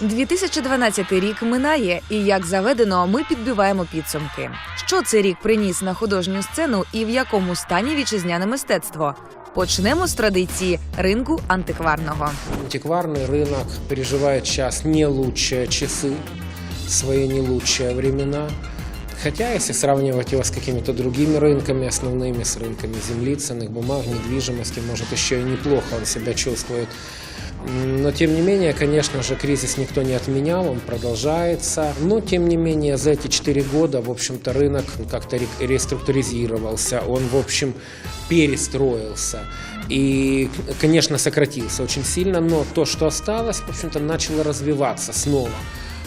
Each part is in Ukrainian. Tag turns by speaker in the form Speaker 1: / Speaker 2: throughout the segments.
Speaker 1: 2012 рік минає, і як заведено, ми підбиваємо підсумки. Що цей рік приніс на художню сцену і в якому стані вітчизняне мистецтво? Почнемо з традиції ринку антикварного.
Speaker 2: Антикварный рынок переживает сейчас не лучшие часы, свои не лучшие времена. Хотя, если сравнивать его с какими-то другими рынками, основными, с рынками земли, ценных бумаг, недвижимости, может, еще и неплохо он себя чувствует. Но, тем не менее, конечно же, кризис никто не отменял, он продолжается. Но, тем не менее, за эти четыре года, в общем-то, рынок как-то ре- реструктуризировался, он, в общем, перестроился. И, конечно, сократился очень сильно, но то, что осталось, в общем-то, начало развиваться снова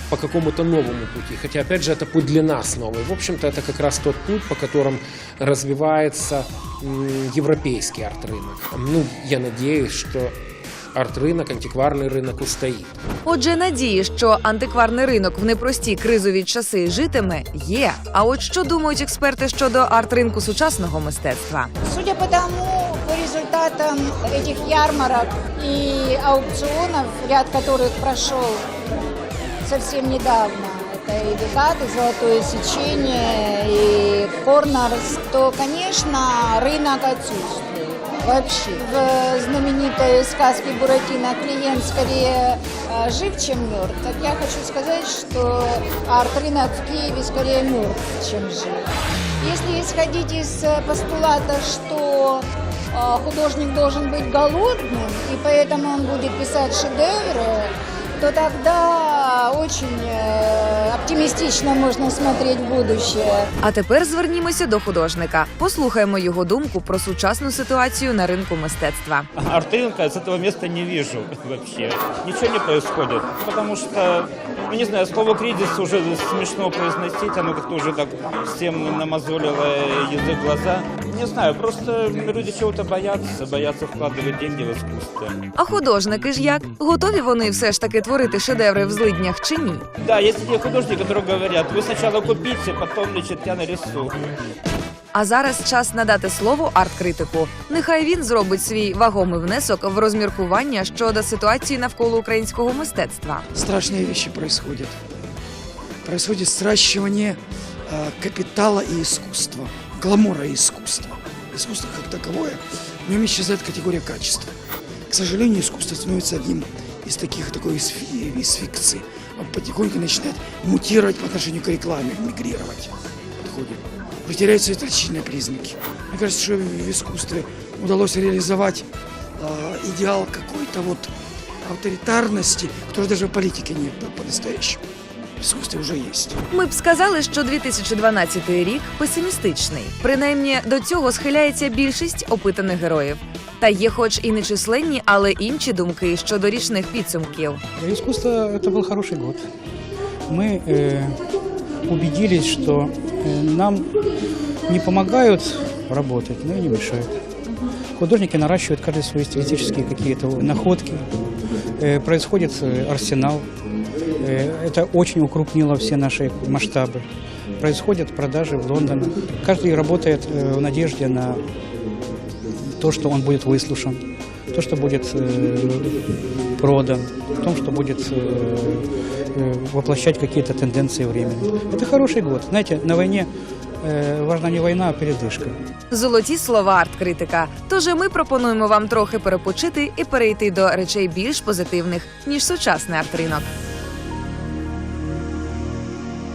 Speaker 2: по какому-то новому пути. Хотя, опять же, это путь для нас новый. В общем-то, это как раз тот путь, по которым развивается м, европейский арт-рынок. Ну, я надеюсь, что арт-рынок, антикварный рынок устоит.
Speaker 1: Отже, надії, що антикварний ринок в непрості кризові часи житиме, є. А от що думають експерти щодо арт-ринку сучасного мистецтва?
Speaker 3: Судя по тому, по результатам этих ярмарок и аукционов, ряд которых прошел совсем недавно, это и Декат, и Золотое Сечение, и Корнерс, то, конечно, рынок отсутствует. Вообще. В знаменитой сказке Буратино клиент скорее э, жив, чем мертв. Так я хочу сказать, что арт-рынок в Киеве скорее мертв, чем жив. Если исходить из э, постулата, что э, художник должен быть голодным, и поэтому он будет писать шедевры, то тогда очень э, оптимистично можно смотреть в будущее.
Speaker 1: А тепер звернімося до художника. Послухаємо його думку про сучасну ситуацію на ринку мистецтва.
Speaker 4: Арт-рынка с этого места не вижу вообще. Ничего не происходит. Потому что, ну не знаю, слово кризис уже смешно произносить, оно как-то уже так всем намазолило язык в глаза. Не знаю, просто люди чего-то боятся, боятся вкладывать деньги в искусство.
Speaker 1: А художники ж як? Готові вони все ж таки творити шедеври в злиднях чи ні?
Speaker 4: Да, есть такие художники, которые говорят, вы сначала купите, потом, значит, я нарисую.
Speaker 1: А зараз час надати слово арт-критику. Нехай він зробить свій вагомий внесок в розміркування щодо ситуації навколо українського мистецтва.
Speaker 5: страшные вещи происходят. Происходит сращивание э, капитала и искусства, гламура и искусства. Искусство как таковое, в нем исчезает категория качества. К сожалению, искусство становится одним из таких такой из, фи- из фикций. Он потихоньку начинает мутировать по отношению к рекламе, мигрировать. Подходит. Потеряются отличительные признаки. Мне кажется, что в искусстве удалось реализовать э, идеал какой-то вот авторитарности, который даже в политике нет по- по-настоящему. В искусстве уже есть.
Speaker 1: Ми б сказали, що 2012 рік песимістичний. Принаймні до цього схиляється більшість опитаних героїв. Та є, хоч і нечисленні, але інші думки щодо річних підсумків.
Speaker 6: Искусство это был хороший год. Мы э, убедились, что э, нам не помогают работать, но и не мешают. Художники наращивают каждый свои стилистические какие-то находки. Э, происходит э, арсенал. Э, это очень укрупнило все наши масштабы. Происходят продажи в Лондоне. Каждый работает э, в надежде на то, что он будет выслушан, то, что будет э, продан, в том, что будет э, э, воплощать какие-то тенденции времени. Это хороший год. Знаете, на войне э, важна не война, а передышка.
Speaker 1: Золоті слова арт-критика. Тож і ми пропонуємо вам трохи перепочити і перейти до речей більш позитивних ніж сучасний арт-ринок.